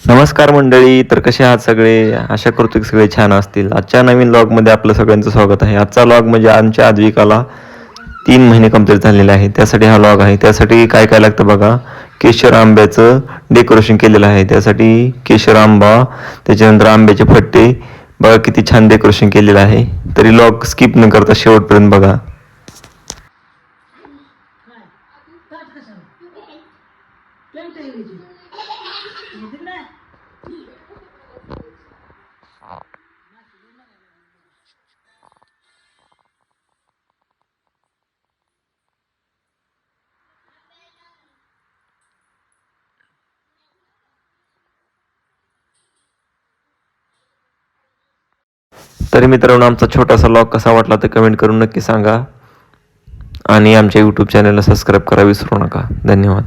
नमस्कार मंडळी तर कसे आहात सगळे आशा करतो की सगळे छान असतील आजच्या नवीन लॉगमध्ये आपलं सगळ्यांचं स्वागत आहे आजचा लॉग म्हणजे आमच्या आद्विकाला तीन महिने कंप्लीट झालेले आहे त्यासाठी हा लॉग आहे त्यासाठी काय काय लागतं बघा केशर आंब्याचं डेकोरेशन केलेलं आहे त्यासाठी केशर आंबा त्याच्यानंतर आंब्याचे फट्टे बघा किती छान डेकोरेशन केलेलं आहे तरी लॉग स्किप न करता शेवटपर्यंत बघा तरी मित्रांनो आमचा छोटासा लॉग कसा वाटला तर कमेंट करून नक्की सांगा. आणि आमच्या यूट्यूब चॅनलला सबस्क्राईब करा विसरू नका. धन्यवाद.